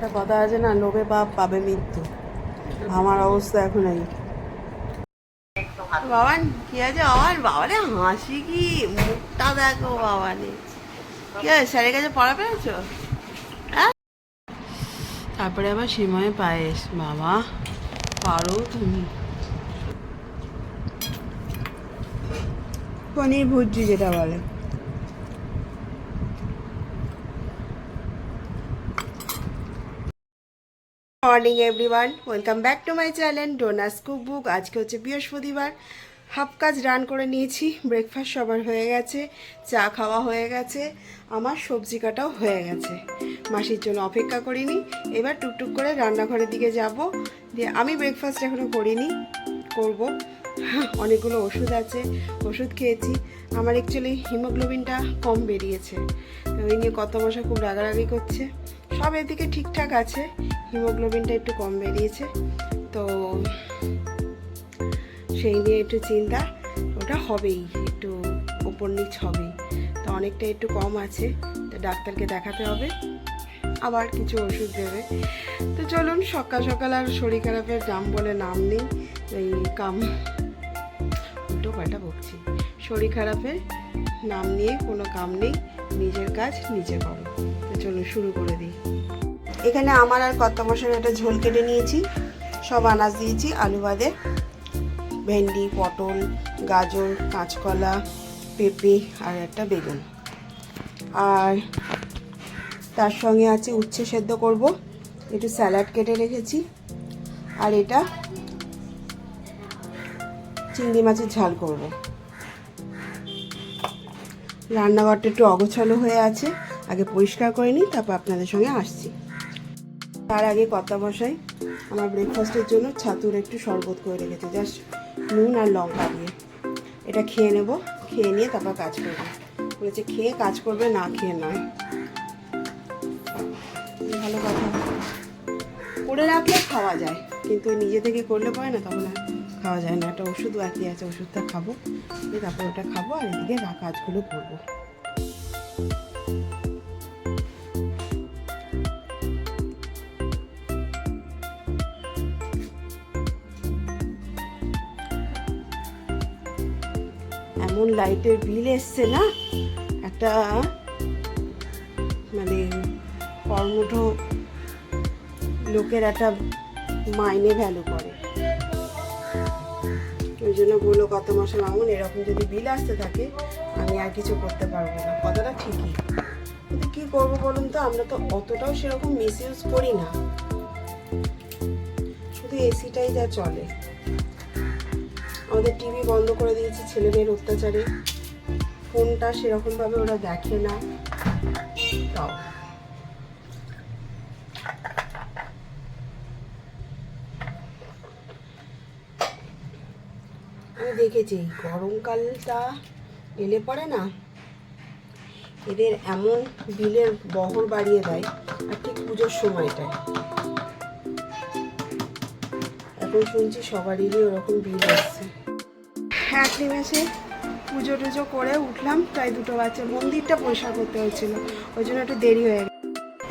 একটা কথা আছে না, লোভে পাপ পাবে মৃত্যু। আমার অবস্থা এখন এই। বাবান কি আছে? বাবান বাবারে, হাসি কি? মুখটা দেখো বাবানে কি আছে স্যারের কাছে পড়া পেয়েছ? হ্যাঁ? তারপরে আবার সিময়ে পায়েস। বাবা, পারো তুমি। পনির ভুজি যেটা বলে। Morning everyone welcome back to my channel ডোনাস cook book আজকে হচ্ছে বৃহস্পতিবার। হাফ কাজ রান করে নিয়েছি। ব্রেকফাস্ট সবার হয়ে গেছে, চা খাওয়া হয়ে গেছে, আমার সবজি কাটাও হয়ে গেছে। মাসির জন্য অপেক্ষা করিনি, এবার টুকটুক করে রান্নাঘরের দিকে যাব। দিয়ে আমি ব্রেকফাস্ট এখনও করিনি, করব। অনেকগুলো ওষুধ আছে, ওষুধ খেয়েছি। আমার অ্যাকচুয়ালি হিমোগ্লোবিনটা কম বেরিয়েছে। ওই নিয়ে কত মশা খুব রাগারাগি করছে। সব এদিকে ঠিকঠাক আছে। হিমোগ্লোবিনটা একটু কম বেরিয়েছে। তো সেই নিয়ে একটু চিন্তা, ওটা হবেই, একটু ওপর নিচ হবেই। তো অনেকটা একটু কম আছে, তো ডাক্তারকে দেখাতে হবে, আবার কিছু ওষুধ দেবে। তো চলুন, সকাল সকাল আর শরীর খারাপের নাম বলে নাম নেই, এই কাম উল্টো পাল্টা বকছি। শরীর খারাপের নাম নিয়ে কোনো কাম নেই, নিজের কাজ নিজে করো। তো চলুন শুরু করে দিই। এখানে আমার আর কত মশার একটা ঝোল কেটে নিয়েছি। সব আনাজ দিয়েছি, আলু বাদে, ভেন্ডি, পটল, গাজর, কাঁচকলা, পেঁপে আর একটা বেগুন। আর তার সঙ্গে আছে উচ্ছে সেদ্ধ করব। একটু স্যালাড কেটে রেখেছি। আর এটা চিংড়ি মাছের ঝাল করব। রান্নাঘরটা একটু অগোছালো হয়ে আছে। আগে পরিষ্কার করে নিই, তারপর আপনাদের সঙ্গে আসছি। তার আগে কর্তা বসাই আমার ব্রেকফাস্টের জন্য ছাতুর একটু শরবত করে রেখেছে জাস্ট নুন আর লঙ্কা দিয়ে। এটা খেয়ে নেব, খেয়ে নিয়ে তারপর কাজ করব। বলেছে খেয়ে কাজ করবে, না খেয়ে নয়। ভালো কথা। করে রাখলে খাওয়া যায়, কিন্তু নিজে থেকে করলে পরে না, তখন আর খাওয়া যায় না। একটা ওষুধ বাকি আছে, ওষুধটা খাব তারপর ওটা খাব, আর এদিকে কাজগুলো করব। লাইটের বিল এসছে না? একটা মানে কর্মঠ লোকের একটা মাইনে ভ্যালু করে। ওই জন্য বলল, কত মাসে মামুন, এরকম যদি বিল আসতে থাকে, আমি আর কিছু করতে পারব না। কথাটা ঠিকই। কিন্তু কী করব বলুন তো, আমরা তো অতটাও সেরকম মিস ইউজ করি না। শুধু এসিটাই যা চলে। আমাদের টিভি বন্ধ করে দিয়েছি ছেলে মেয়ের অত্যাচারে। ফোনটা সেরকমভাবে ওরা দেখে না। তাও। আমি দেখেছি গরমকালটা এলে পরে না এদের এমন বিলের বহর বাড়িয়ে দেয়, আর ঠিক পুজোর সময়টায়। এখন শুনছি সবারই ওরকম বিল আসছে এক নিমেষে পুজো টুজো করে উঠলাম প্রায় দুটো বাচ্চা মন্দিরটা পরিষ্কার করতে হয়েছিল ওই জন্য একটু দেরি হয়ে গেল।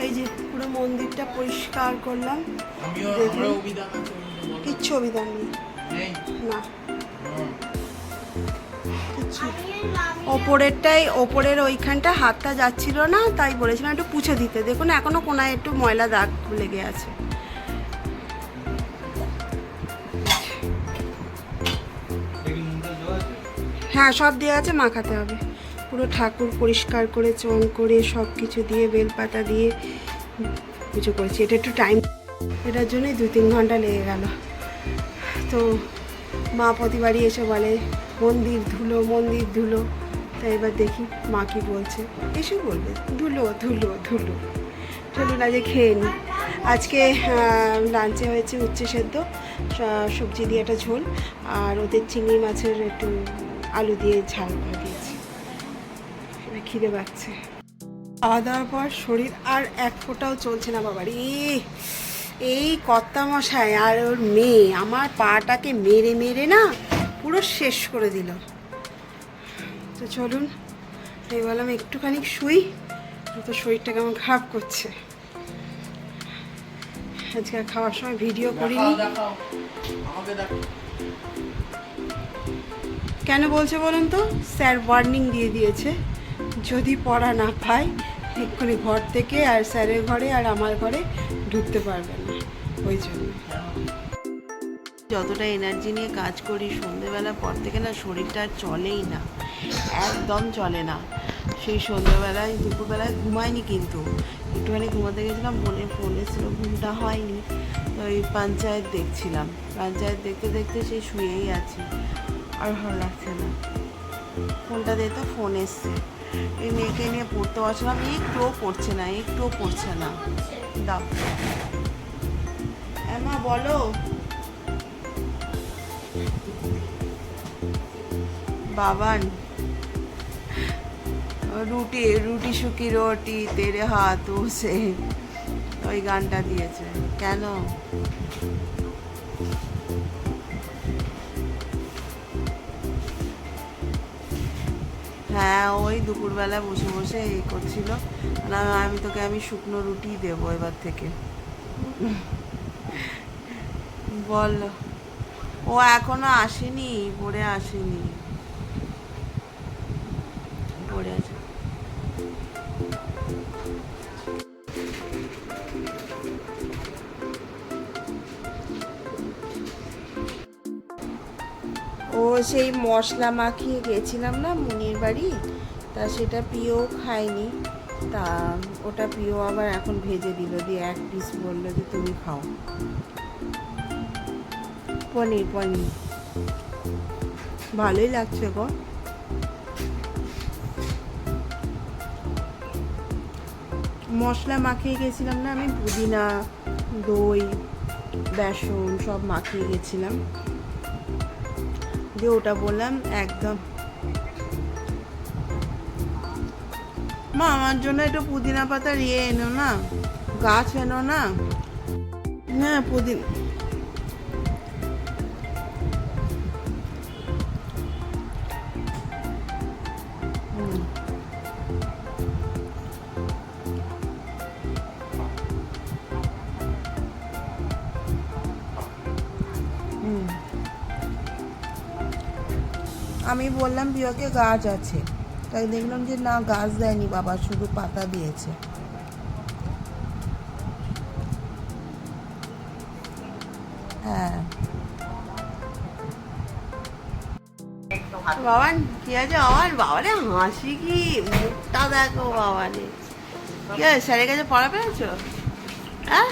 এই যে পুরো মন্দিরটা পরিষ্কার করলাম। দেখুন কিচ্ছু অভিধান নেই। নেই? না। ওপরেরটাই ওপরের ওইখানটা হাতটা যাচ্ছিল না তাই বলেছিলাম একটু পুছে দিতে। দেখুন এখনও কোনায় একটু ময়লা দাগ লেগে আছে। হ্যাঁ সব দেওয়া আছে, মাখাতে হবে। পুরো ঠাকুর পরিষ্কার করে চন করে সব কিছু দিয়ে, বেলপাতা দিয়ে পুজো করেছি। এটা একটু টাইম এটার জন্যই দু তিন ঘণ্টা লেগে গেল। তো মা প্রতিবারই এসে বলে, মন্দির ধুলো মন্দির ধুলো। তাই এবার দেখি মা কি বলছে। এসে বলবে, ধুলো ধুলো ধুলো। চলুন আজকে খেয়ে নিই আজকে লাঞ্চে হয়েছে উচ্ছে সেদ্ধ সবজি দিয়ে একটা ঝোল। আর ওদের চিংড়ি মাছের একটু আলু দিয়ে ঝাল দিয়েছি এবার খিদে পাচ্ছে। খাওয়া দাওয়ার পর শরীর আর এক ফোঁটাও চলছে না বাবার। এই এই কর্তা মশাই আর ওর মেয়ে আমার পাটাকে মেরে মেরে না পুরো শেষ করে দিল। তো চলুন এই বললাম একটুখানি শুই তো শরীরটা কেমন খারাপ করছে। আজকে খাওয়ার সময় ভিডিও করিনি। কেন বলছে বলুন তো? স্যার ওয়ার্নিং দিয়ে দিয়েছে। যদি পড়া না পাই এক্ষুনি ঘর থেকে আর স্যারের ঘরে আর আমার ঘরে ঢুকতে পারবে না। ওই জন্য। যতটা এনার্জি নিয়ে কাজ করি সন্ধেবেলা পর থেকে না শরীরটা আর চলেই না। একদম চলে না। সেই সন্ধ্যেবেলায় দুপুরবেলায় ঘুমাইনি কিন্তু। একটুখানি ঘুমাতে গেছিলাম, মনে ফোন এসেছিল ঘুমটা হয়নি। তো ওই পঞ্চায়েত দেখছিলাম। পঞ্চায়েত দেখতে দেখতে সেই শুয়েই আছি। আর ভালো লাগছে না। ফোনটা দিয়ে তো, ফোন এসছে। এই মেয়েকে নিয়ে পড়তে বসলাম একটুও পড়ছে না, একটুও পড়ছে না। দাও। মা বলো। বাবান। রুটি রুটি শুকি রুটি, তেরে হাত সে ওই গানটা দিয়েছে। কেন? হ্যাঁ ওই দুপুরবেলা বসে বসে এই করছিল। না, আমি তোকে আমি শুকনো রুটি দেবো এবার থেকে। বল। ও এখনও আসেনি পরে আসেনি। সেই মশলা মাখিয়ে গেছিলাম না মুনির বাড়ি, তা সেটা পিও খায়নি। তা ওটা পিও আবার এখন ভেজে দিল, দিয়ে এক পিস বলল যে তুমি খাও। পনির পনির। ভালোই লাগছে গো। মশলা মাখিয়ে গেছিলাম না, আমি পুদিনা, দই, বেসন সব মাখিয়ে গেছিলাম। দিয়ে ওটা বললাম, একদম। মা, আমার জন্য একটু পুদিনা পাতার ইয়ে এনো না, গাছ এনো না। হ্যাঁ পুদিনা আমি বললাম বিয়কে গাছ আছে। তাই দেখলাম যে না গাছ দেয়নি বাবা শুধু পাতা দিয়েছে। হ্যাঁ। বাবান কি আছে আমার বাবারে হাসি কি? মুখটা দেখো বাবারে কি আছে স্যারের কাছে পড়া পেরেছ? হ্যাঁ?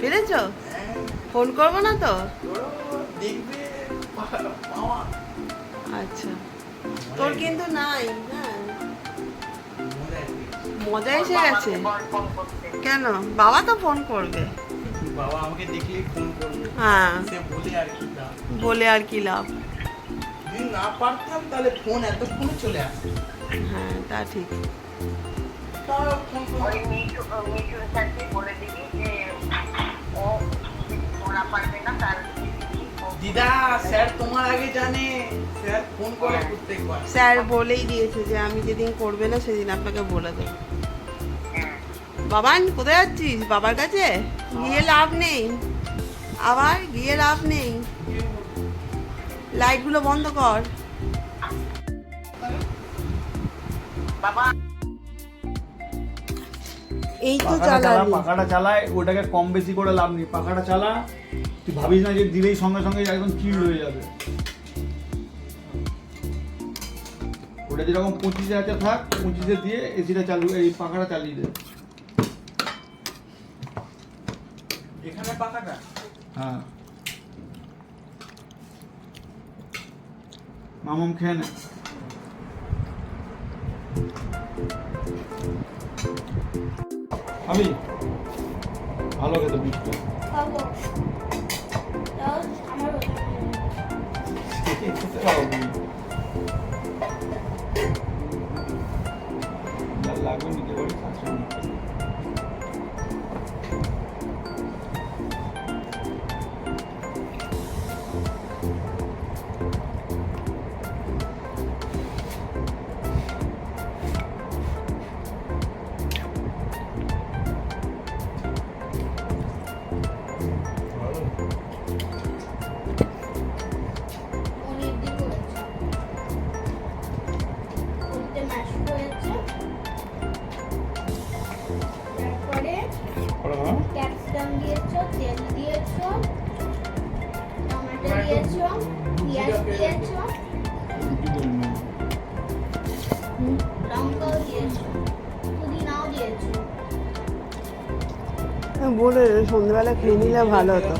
পেরেছ? ফোন করব না তো? দেখবে পাওয়া আচ্ছা। তোর কিন্তু নাই হ্যাঁ মজা এসে গেছে। কেন? বাবা তো ফোন করবে। বাবা আমাকে দেখলেই ফোন করবে। হ্যাঁ। বলে আর কি না বলে আর কি লাভ। যদি না পারতাম তাহলে ফোন এতক্ষণে চলে আসে হ্যাঁ তা ঠিক। বলে দিবি যে ও ওরা পারবে না তার দিদা স্যার তোমার আগে জানে। স্যার ফোন করে প্রত্যেকবার স্যার বলেই দিয়েছে যে আমি যেদিন করবে না সেদিন আপনাকে বলে দেবো। বাবান কোথায় যাচ্ছিস? বাবার কাছে? গিয়ে লাভ নেই। আবার গিয়ে লাভ নেই। লাইটগুলো বন্ধ কর। বাবা। এই তো পাখাটা পাখাটা চালায় ওটাকে কম বেশি করে লাভ নেই। পাখাটা চালা তুই ভাবিস না যে দিলেই সঙ্গে সঙ্গে একদম চিড় হয়ে যাবে। ওটা যেরকম পঁচিশে আছে থাক পঁচিশে দিয়ে এসিটা চালু এই পাখাটা চালিয়ে দে। এখানে পাকাটা হ্যাঁ। মামম খেয়ে নে। আমি ভালো খেতে মিষ্টি। আমার খেয়ে নিলে ভালো হতো।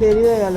দেরি হয়ে গেল।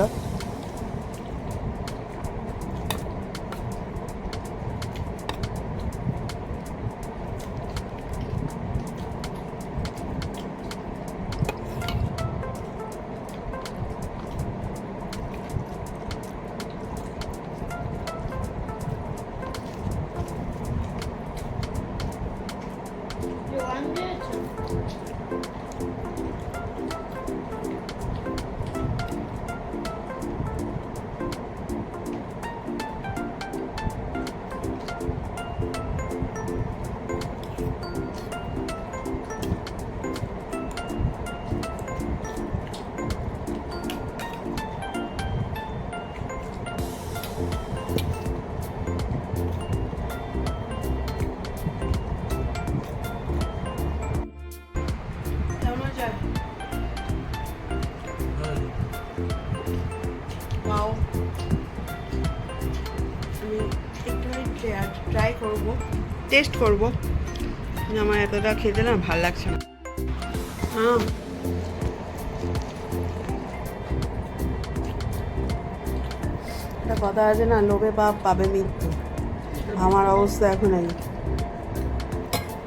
টেস্ট করব। আমার এতটা খেতে না ভালো লাগছে না। হ্যাঁ একটা কথা আছে না লোভে পাপ পাবে মৃত্যু। আমার অবস্থা এখন এই।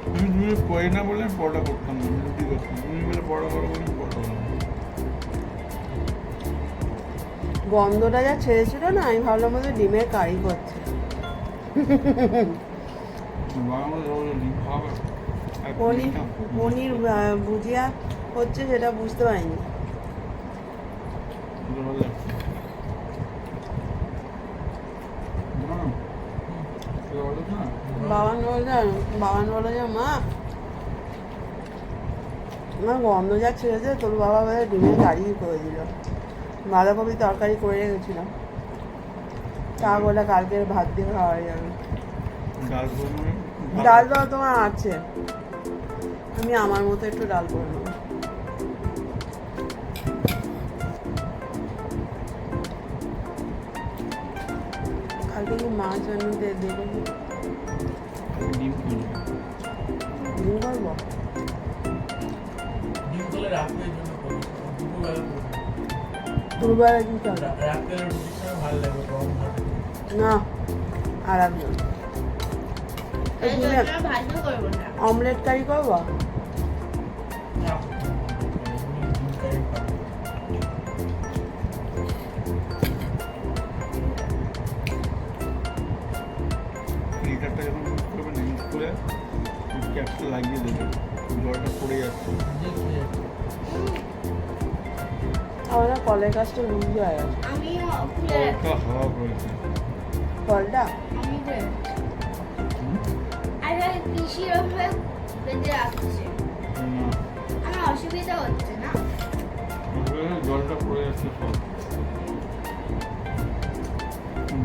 আমি তুমি না বলে পড়া করতাম না রুটি করতাম। তুমি বলে পড়া করো বলে পড়া গন্ধটা যা ছেড়েছিল না আমি ভাবলাম ডিমের কারি করছে বাবা আমাদের রোজ ডিম খাওয়াবে আর পনির পনির ভুজিয়া হচ্ছে সেটা বুঝতে পারিনি? বাবান বলছে বাবান বলে যে মা আমার গন্ধ যা ছেড়েছে তোর বাবা বোধহয় ডিমের কারি করে দিল। বাঁধাকপি তরকারি করে রেখেছিলাম। তা বলে কালকে ভাত দিয়ে খাওয়া যাবে। ডাল করব তোমার আছে। আমি আমার মতো একটু ডাল করে নেব কালকে কি মাছ আনু দে দেবো ডিম করব ডিম করব? করলে দুপুরবেলা কি করব না আর আমি না। ইউজ করে ক্যাপটা লাগিয়ে দেবে জলটা পড়ে যাচ্ছে। আমার কলের গাছটা লুজ হয়ে গেছে আমি ওভাবে বেঁধে রাখছে। আমার অসুবিধা হচ্ছে না। জলটা পড়ে যাচ্ছে সব।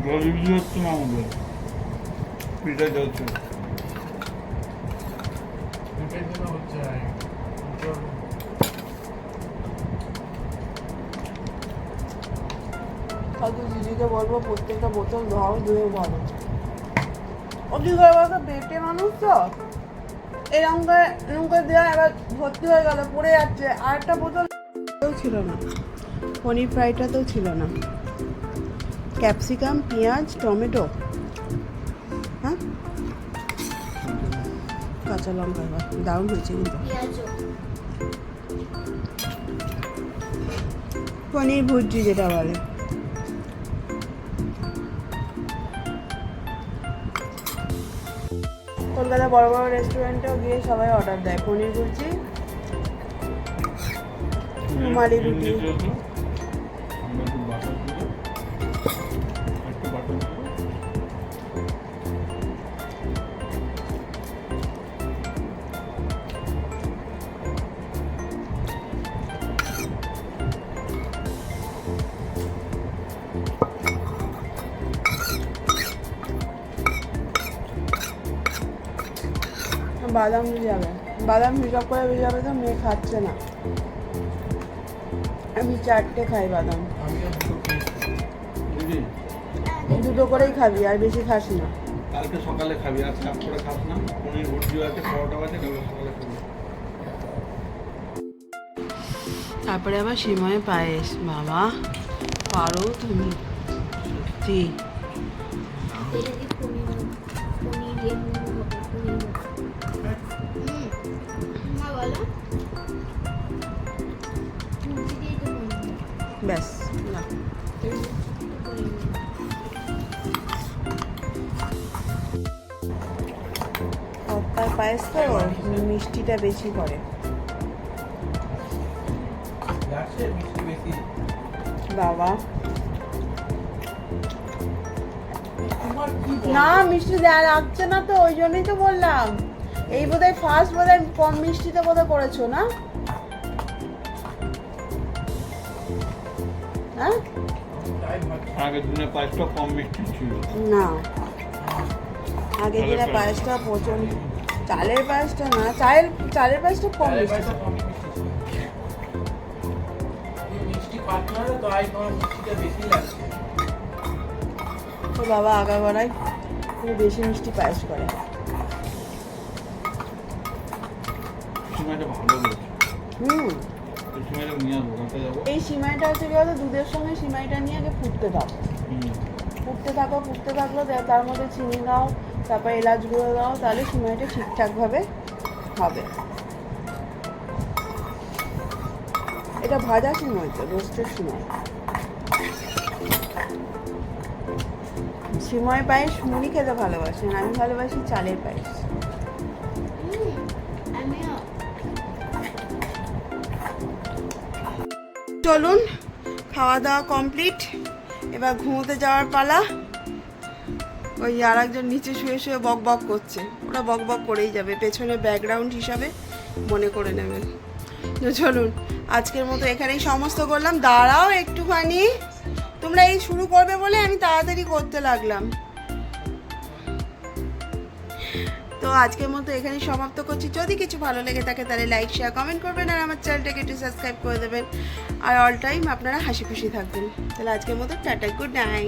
জল ইউজ হচ্ছে না আমাদের। পিঠা হয়তো দিদিকে বলব প্রত্যেকটা বোতল ধর ধুয়ে ভরো ও কি করে বলতো পেটে মানুষ তো। এরকম করে করে দেওয়া এবার ভর্তি হয়ে গেল পড়ে যাচ্ছে। আর একটা বোতল ছিল না। পনির ফ্রাইটাতেও ছিল না। ক্যাপসিকাম পেঁয়াজ টমেটো। হ্যাঁ? কাঁচা লঙ্কা এবার দারুণ হয়েছে কিন্তু। পনির ভুজি যেটা বলে। কলকাতা বড় বড় রেস্টুরেন্টেও গিয়ে সবাই অর্ডার দেয় পনির কুলচি রুমালি রুটি। বাদাম ভিজাবে। বাদাম হিসাব করে ভিজাবে তো মেয়ে খাচ্ছে না। আমি চারটে খাই বাদাম। দুটো করেই খাবি আর বেশি খাস না। কালকে সকালে খাবি করে খাস না। পনির আছে পরোটাও আছে কালকে সকালে খাবি। তারপরে আবার সিময়ে পায়েস। বাবা পারো তুমি। সত্যি। ব্যাস পায়েস তো, মিষ্টিটা বেশি করে বাবা। না, মিষ্টি দেওয়া লাগছে না তো, ওই জন্যই তো বললাম। এই বোধহয় ফার্স্ট বোধহয় কম মিষ্টিতে বোধহয় করেছ, না? হ্যাঁ? আগের দিনের পায়েসটা কম মিষ্টি ছিল। না। আগের দিনে পায়েসটা প্রচণ্ড। চালের পায়েসটা না চালের চালের পায়েসটা কম মিষ্টি তো তো বাবা আগাগোড়ায় খুব বেশি মিষ্টি পায়েস করে। হুম। এই সিমাইটা হচ্ছে কি বলতো দুধের সঙ্গে সিমাইটা নিয়ে আগে ফুটতে দাও ফুটতে থাকো ফুটতে থাকল তার মধ্যে চিনি দাও তারপর এলাচ গুঁড়ো দাও তাহলে সিমাইটা ঠিকঠাকভাবে হবে। এটা ভাজা সিমাই তো রোস্টের সিমাই। সিমাই পায়েস মুড়ি খেতে ভালোবাসেন আমি ভালোবাসি চালের পায়েস। চলুন খাওয়া দাওয়া কমপ্লিট এবার ঘুমোতে যাওয়ার পালা। ওই আর একজন নিচে শুয়ে শুয়ে বক বক করছে। ওরা বক বক করেই যাবে, পেছনে ব্যাকগ্রাউন্ড হিসাবে মনে করে নেবেন চলুন, আজকের মতো এখানেই সমস্ত করলাম। দাঁড়াও একটুখানি। তোমরা এই শুরু করবে বলে আমি তাড়াতাড়ি করতে লাগলাম। তো আজকের মতো এখানে সমাপ্ত করছি। যদি কিছু ভালো লেগে থাকে তাহলে লাইক শেয়ার কমেন্ট করবেন আর আমার চ্যানেলটাকে একটু সাবস্ক্রাইব করে দেবেন। আর অল টাইম আপনারা হাসি খুশি থাকবেন। তাহলে আজকের মতো টাটা গুড নাইট